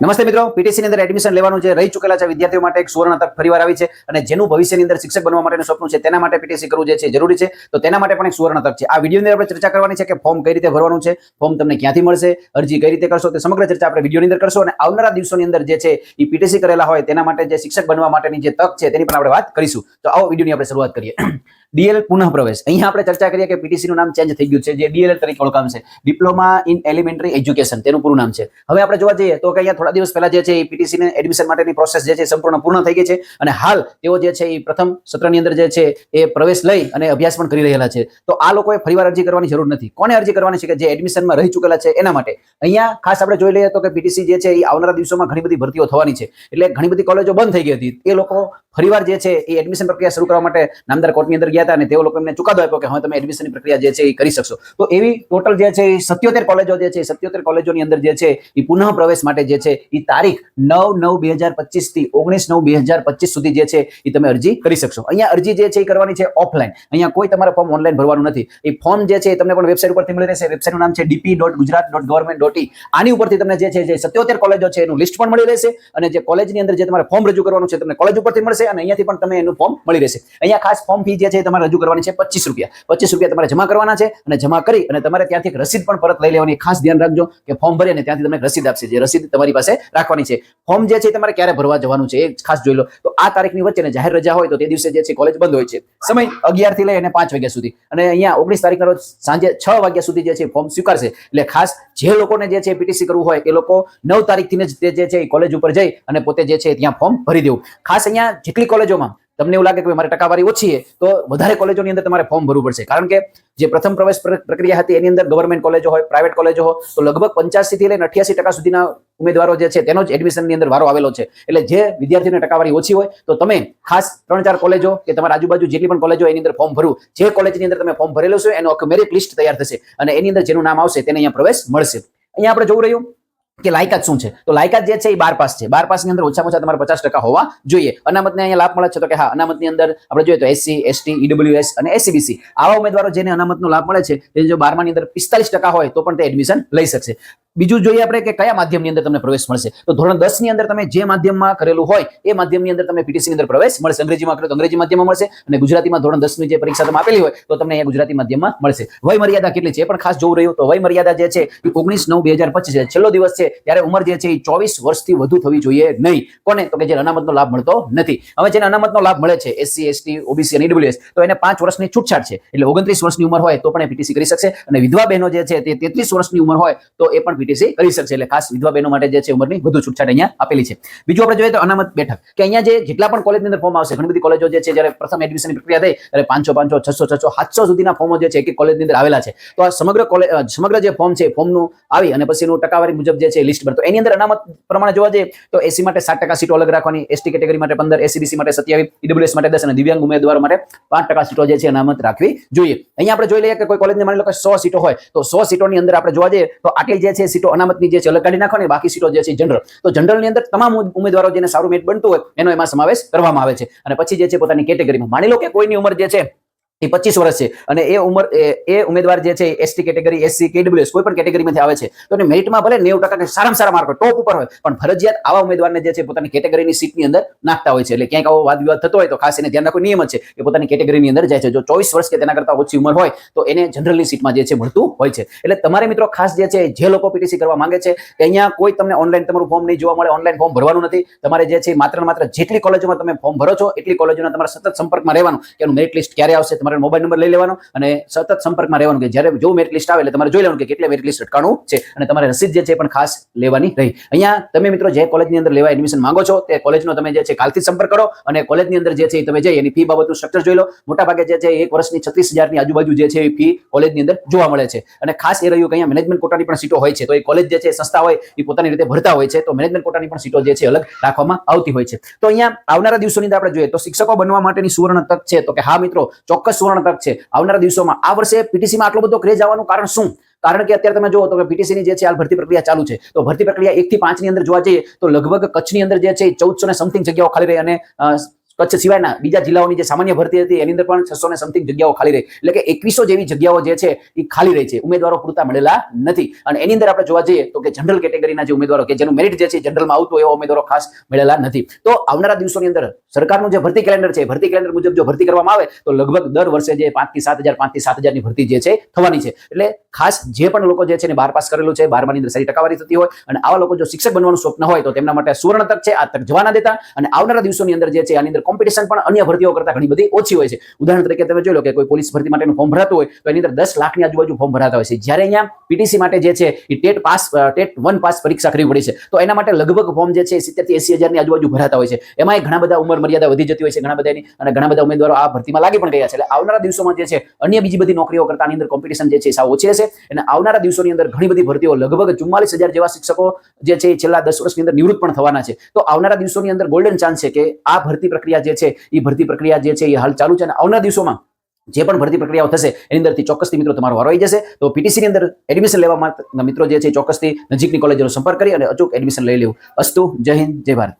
નમસ્તે મિત્રો પીટીસી ની અંદર એડમિશન લેવાનું છે રહી ચૂકેલા છે વિદ્યાર્થીઓ માટે એક સુવર્ણ તક ફરીવાર આવી છે અને જેનું ભવિષ્યની અંદર શિક્ષક બનવા માટેનું સ્વપ્ન છે તેના માટે પીટીસી કરવું જે છે જરૂરી છે. તો તેના માટે પણ એક સુવર્ણ તક છે. આ વિડીયોની અંદર આપણે ચર્ચા કરવાની છે કે ફોર્મ કઈ રીતે ભરવાનું છે ફોર્મ તમને ક્યાંથી મળશે, અરજી કઈ રીતે કરશો તે સમગ્ર ચર્ચા આપણે વિડીયોની અંદર કરશો અને આવનારા દિવસોની અંદર જે છે એ પીટીસી કરેલા હોય તેના માટે જે શિક્ષક બનવા માટેની જે તક છે તેની પણ આપણે વાત કરીશું. તો આવો વિડીયોની આપણે શરૂઆત કરીએ. ડીએલ પુનઃ પ્રવેશ. અહીંયા આપણે ચર્ચા કરીએ કે પીટીસી નું નામ ચેન્જ થઈ ગયું છે, જે ડીએલએલ તરીકે ઓળખામ છે. ડિપ્લોમા ઇન એલિમેન્ટરી એજ્યુકેશન તેનું પૂરું નામ છે. હવે આપણે જોવા જઈએ તો કે અહીંયા થોડા દિવસ પહેલા જે છે એ પીટીસી ને એડમિશન માટેની પ્રોસેસ જે છે સંપૂર્ણ પૂર્ણ થઈ ગઈ છે અને હાલ તેઓ જે છે એ પ્રથમ સત્રની અંદર જે છે એ પ્રવેશ લઈ અને અભ્યાસ પણ કરી રહેલા છે. તો આ લોકોએ ફરીવાર અરજી કરવાની જરૂર નથી. કોને અરજી કરવાની છે કે જે એડમિશનમાં રહી ચૂકેલા છે એના માટે? અહીંયા ખાસ આપણે જોઈ લઈએ તો કે પીટીસી જે છે એ આવનારા દિવસોમાં ઘણી બધી ભરતીઓ થવાની છે. એટલે ઘણી બધી કોલેજો બંધ થઈ ગઈ હતી. એ લોકો ફરીવાર જે છે એ એડમિશન પ્રક્રિયા શરૂ કરવા માટે નામદાર કોર્ટની અંદર ગયા હતા અને તેઓ લોકો એમને ચુકાદો આપ્યો કે હવે તમે એડમિશનની પ્રક્રિયા જે છે એ કરી શકશો તો એવી ટોટલ જે છે એ સત્યોતેર કોલેજો જે છે સત્યોતેર કોલેજોની અંદર જે છે એ પુનઃ પ્રવેશ માટે જે છે એ તારીખ નવ નવ બે હજાર પચીસથી ઓગણીસ નવ બે હજાર પચીસ સુધી જે છે એ તમે અરજી કરી શકશો અહીંયા અરજી જે છે એ કરવાની છે ઓફલાઈન અહીંયા કોઈ તમારે ફોર્મ ઓનલાઈન ભરવાનું નથી એ ફોર્મ જે છે એ તમને પણ વેબસાઇટ ઉપરથી મળી રહેશે વેબસાઇટનું નામ છે DP dot Gujarat dot government dot આની ઉપરથી તમને જે છે જે સત્યોતેર કોલેજો છે એનું લિસ્ટ પણ મળી રહેશે અને જે કોલેજની અંદર જે તમારે ફોર્મ રજૂ કરવાનું છે તમને કોલેજ ઉપરથી મળશે અને અહીંયાથી પણ તમે એનું ફોર્મ મળી રહેશે. અહીંયા ખાસ ફોર્મ ફી જે છે તમારે રજૂ કરવાની છે પચીસ રૂપિયા. પચીસ રૂપિયા તમારે જમા કરવાના છે અને જમા કરી અને તમારે ત્યાંથી એક રસીદ પણ પરત લઈ લેવાની. ખાસ ધ્યાન રાખજો કે ફોર્મ ભરી અને ત્યાંથી તમને રસીદ આપશે. જે રસીદ તમારી પાસે રાખવાની છે. ફોર્મ જે છે તમારે ક્યારે ભરવા જવાનું છે એ ખાસ જોઈ લો. તો આ તારીખની વચ્ચે જાહેર રજા હોય તો તે દિવસે જે છે કોલેજ બંધ હોય છે. સમય અગિયારથી લઈ અને પાંચ વાગ્યા સુધી. અને અહીંયા ઓગણીસ તારીખના રોજ સાંજે છ વાગ્યા સુધી જે છે ફોર્મ સ્વીકારશે. એટલે ખાસ જે લોકોને જે છે પીટીસી કરવું હોય એ લોકો નવ તારીખથી જે છે કોલેજ ઉપર જઈ અને પોતે જે છે ત્યાં ફોર્મ ભરી દેવું. ખાસ અહીંયા જેટલી કોલેજોમાં તમને એવું લાગે કે મારે ટકાવારી ઓછી છે, તો વધારે કોલેજોની અંદર તમારે ફોર્મ ભરવું પડશે. કારણ કે જે પ્રથમ પ્રવેશ પ્રક્રિયા હતી એની અંદર ગવર્મેન્ટ કોલેજો હોય પ્રાઇવેટ કોલેજો હોય, તો લગભગ પંચ્યાસી થી લઈને અઠ્યાસી ટકા સુધીના ઉમેદવારો જે છે, તેનો જ એડમિશનની અંદર વારો આવેલો છે. એટલે જે વિદ્યાર્થીઓને ટકાવારી ઓછી હોય, તો તમે ખાસ ત્રણ ચાર કોલેજો કે તમારા આજુબાજુ જેટલી પણ કોલેજો એની અંદર ફોર્મ ભરવું જે કોલેજની અંદર તમે ફોર્મ ભરેલું છે, એનો મેરિટ લિસ્ટ તૈયાર થશે અને એની અંદર જેનું નામ આવશે, તેને અહીંયા પ્રવેશ મળશે. અહીંયા આપણે જોવું રહ્યું કે લાયકાત શું છે? તો લાયકાત જે છે એ બાર પાસ છે. બાર પાસની અંદર ઓછામાં ઓછા તમારે પચાસ ટકા હોવા જોઈએ. અનામતને અહીંયા લાભ મળે છે તો કે હા, અનામતની અંદર આપણે જોઈએ તો એસસી એસટી ઈડબ્લ્યુએસ અને એસસીબીસી આવા ઉમેદવારો જેને અનામતનો લાભ મળે છે, તે જો બારમાની અંદર પિસ્તાલીસ ટકા હોય તો પણ તે એડમિશન લઈ શકશે. બીજું જોઈએ આપણે કે કયા માધ્યમની અંદર તમને પ્રવેશ મળશે. તો ધોરણ દસની અંદર તમે જે માધ્યમમાં કરેલું હોય, એ માધ્યમની અંદર તમે પીટીસી અંદર પ્રવેશ મળશે. અંગ્રેજીમાં કરો તો અંગ્રેજી માધ્યમમાં મળશે અને ગુજરાતીમાં ધોરણ દસની જે પરીક્ષા તમે આપેલી હોય, તો તમને અહીંયા ગુજરાતી માધ્યમમાં મળશે. વય મર્યાદા કેટલી છે પણ ખાસ જોવું રહ્યું. તો વય મર્યાદા જે છે એ ઓગણીસ નવ બે હજાર પચીસ છેલ્લો દિવસ છે, ત્યારે ઉંમર જે છે એ ચોવીસ વર્ષથી વધુ થવી જોઈએ નહીં. કોને? તો કે જે અનામતનો લાભ મળતો નથી. હવે જેને અનામતનો લાભ મળે છે, એસસી, એસટી, ઓબીસી અને ઈડબ્લ્યુએસ, તો એને પાંચ વર્ષની છૂટછાટ છે. એટલે ઓગણત્રીસ વર્ષની ઉંમર હોય તો પણ એ પીટીસી કરી શકશે. અને વિધવા બહેનો જે છે તે તેત્રીસ વર્ષની ઉંમર હોય તો એ પણ પીટીસી કરી શકશે. એટલે ખાસ વિધવા બહેનો માટે જે છે ઉંમરની વધુ છૂટછાટ અહીંયા આપેલી છે. બીજું આપણે જોઈએ તો અનામત બેઠક કે અહીંયા જે જેટલા પણ કોલેજની અંદર ફોર્મ આવશે, ઘણી બધી કોલેજો જે છે, જ્યારે પ્રથમ એડમિશનની પ્રક્રિયા થઈ, ત્યારે પાંચસો પાંચસો, છસો છસો, સાતસો સુધીના ફોર્મો જે છે એક કોલેજની અંદર આવેલા છે. તો આ સમગ્ર કોલેજ સમગ્ર જે ફોર્મ છે ફોર્મનું આવી અને પછી એનું ટકાવારી મુજબ જે છે લિસ્ટ ભરતો. એની અંદર અનામત પ્રમાણે જોવા જઈએ, તો એસી માટે સાત ટકા સીટો અલગ રાખવાની એસટી કેટેગરી માટે પંદર એસીબીસી માટે સત્યાવીસ ઈડબ્લ્યુએસ માટે દસ અને દિવ્યાંગ ઉમેદવારો માટે પાંચ ટકા સીટો જે છે અનામત રાખવી જોઈએ. અહીંયા આપણે જોઈ લઈએ કે કોઈ કોલેજને માની લો કે સો સીટો હોય, તો સો સીટોની અંદર આપણે જોવા જઈએ, તો આટલી જે છે સીટો અનામતની જે છે, અલગ કાઢી નાખવાની બાકી સીટો જે છે જનરલ તો જનરલની અંદર તમામ ઉમેદવારો જેને સારું મેટ બનતું હોય, એનો એમાં સમાવેશ કરવામાં આવે છે. અને પછી જે છે, પોતાની કેટેગરીમાં માની લો કે કોઈની ઉંમર જે છે એ પચીસ વર્ષ છે. અને એ ઉંમર, એ- ઉમેદવાર જે છે એસટી કેટેગરી એસસી કેડબ્લ્યુએસ કોઈ પણ કેટેગરીમાંથી આવે છે. તો એને મેરિટમાં ભલે નેવું ટકા સારામાં સારા માર્ક ટોપ ઉપર હોય, પણ ફરજિયાત આવા ઉમેદવારને જે છે, પોતાની કેટેગરીની સીટની અંદર નાખતા હોય છે. એટલે ક્યાંક આવો વાદ વિવાદ થતો હોય તો ખાસ એને ધ્યાન રાખવું નિયમ છે કે પોતાની કેટેગરીની અંદર જાય છે. જો ચોવીસ વર્ષ કે તેના કરતા ઓછી ઉંમર હોય, તો એને જનરલની સીટમાં જે છે, મળતું હોય છે. એટલે તમારે મિત્રો ખાસ જે છે, જે લોકો પીટીસી કરવા માંગે છે, કે અહીંયા કોઈ તમને ઓનલાઈન તમારું ફોર્મ નહીં જોવા મળે ઓનલાઈન ફોર્મ ભરવાનું નથી. તમારે જે છે, માત્ર માત્ર જેટલી કોલેજોમાં તમે ફોર્મ ભરો છો, એટલી કોલેજોના તમારે સતત સંપર્કમાં રહેવાનું કે એનું મેરિટ લિસ્ટ ક્યારે આવશે તમારે મોબાઈલ નંબર લઈ લેવાનો અને સતત સંપર્કમાં રહેવાનું કે જ્યારે જો મેરિટ લિસ્ટ આવે એટલે તમારે જોઈ લેવાનું કે કેટલે મેરિટ લિસ્ટ અટકાણું છે અને તમારે રસીદ જે છે પણ ખાસ લેવાની રહી. અહીંયા તમે મિત્રો જે કોલેજની અંદર લેવા એડમિશન માંગો છો તે કોલેજનો તમે જે છે કાલથી સંપર્ક કરો અને કોલેજની અંદર જે છે તમે જઈ એની ફી બાબતનું સ્ટ્રક્ચર જોઈ લો. મોટા ભાગે જે છે એક વર્ષની છત્રીસ હજારની આજુબાજુ જે છે એ ફી કોલેજની અંદર જોવા મળે છે. અને ખાસ એ રહ્યું કે અહીંયા મેનેજમેન્ટ કોટાની પણ સીટો હોય છે. તો એ કોલેજ જે છે સંસ્થા હોય એ પોતાની રીતે ભરતા હોય છે. તો મેનેજમેન્ટ કોટાની પણ સીટો જે છે અલગ રાખવામાં આવતી હોય છે. તો અહીંયા આવનારા દિવસોની અંદર આપણે જોઈએ તો શિક્ષકો બનવા માટેની સુવર્ણ તક છે. તો કે હા મિત્રો, ચોક્કસ સુવર્ણ તક છે. આવનારા દિવસોમાં આ વર્ષે પીટીસીમાં આટલો બધો ક્રેઝ આવવાનું કારણ શું? કારણ કે અત્યારે તમે જુઓ તો પીટીસીની જે છે, હાલ ભરતી પ્રક્રિયા ચાલુ છે. તો ભરતી પ્રક્રિયા એક થી પાંચની અંદર જોવા જઈએ, તો લગભગ કચ્છની અંદર જે છે ચૌદસો ને સમથિંગ જગ્યાઓ ખાલી રહી અને કચ્છ સિવાયના બીજા જિલ્લાઓની જે સામાન્ય ભરતી હતી, એની અંદર પણ છસો ને સમથિંગ જગ્યાઓ ખાલી રહી. એટલે કે એકવીસો જેવી જગ્યાઓ જે છે એ ખાલી રહી છે. ઉમેદવારો પૂરતા મળેલા નથી. અને એની અંદર આપણે જોવા જઈએ તો કે જનરલ કેટેગરીના જે ઉમેદવારો કે જેનું મેરિટ જે છે જનરલમાં આવતું એવા ઉમેદવારો ખાસ મળેલા નથી. તો આવનારા દિવસોની અંદર સરકારનું જે ભરતી કેલેન્ડર છે ભરતી કેલેન્ડર મુજબ જો ભરતી કરવામાં આવે, તો લગભગ દર વર્ષે જે પાંચથી સાત હજાર, પાંચથી સાત હજારની ભરતી જે છે થવાની છે. એટલે ખાસ જે પણ લોકો જે છે ને બાર પાસ કરેલું છે, બારમાની અંદર સારી ટકાવારી થતી હોય, અને આવા લોકો જો શિક્ષક બનવાનું સ્વપ્ન હોય, તો તેમના માટે સુવર્ણ તક છે, આ તક જવા ના દેતા. અને આવનારા દિવસોની અંદર જે છે, આની અંદર કોમ્પિટિશન પણ અન્ય ભરતીઓ કરતા ઘણી બધી ઓછી હોય છે. ઉદાહરણ તરીકે તમે જોઈ લો કે કોઈ પોલીસ ભરતી માટેનું ફોર્મ ભરાતું હોય, તો એની અંદર દસ લાખની આજુબાજુ ફોર્મ ભરાતા હોય છે. જ્યારે અહીંયા પીટીસી માટે જે છે, એ TET pass TET one pass પરીક્ષા કરવી પડે છે. તો એના માટે લગભગ ફોર્મ જે છે સિત્તેરથી એસી હજારની આજુબાજુ ભરાતા હોય છે. એમાં ઘણા બધા ઉંમર મર્યાદા વધી જતી હોય છે, ઘણા બધાની, અને ઘણા બધા ઉમેદવારો આ ભરતીમાં લાગી પણ ગયા છે. એટલે આવનારા દિવસોમાં જે છે, અન્ય બીજી બધી નોકરીઓ કરતા આની અંદર કોમ્પિટિશન જે છે સાવ ઓછી હશે અને આવનારા દિવસોની અંદર ઘણી બધી ભરતીઓ લગભગ ચુમ્માલીસ હજાર જેવા શિક્ષકો જે છે છેલ્લા દસ વર્ષની અંદર નિવૃત્ત પણ થવાના છે. તો આવનારા દિવસોની અંદર ગોલ્ડન ચાન્સ છે કે આ ભરતી પ્રક્રિયા જે છે એ ભરતી પ્રક્રિયા જે છે એ હાલ ચાલુ છે અને આવનારા દિવસોમાં જે પણ ભરતી પ્રક્રિયાઓ થશે, એની અંદરથી ચોક્કસથી મિત્રો તમારો વારો જશે. તો પીટીસી ની અંદર એડમિશન લેવા માટે મિત્રો જે છે ચોક્કસથી નજીકની કોલેજનો સંપર્ક કરી અને અચૂક એડમિશન લઈ લેવું. અસ્તુ, જય હિન્દ, જય ભારત.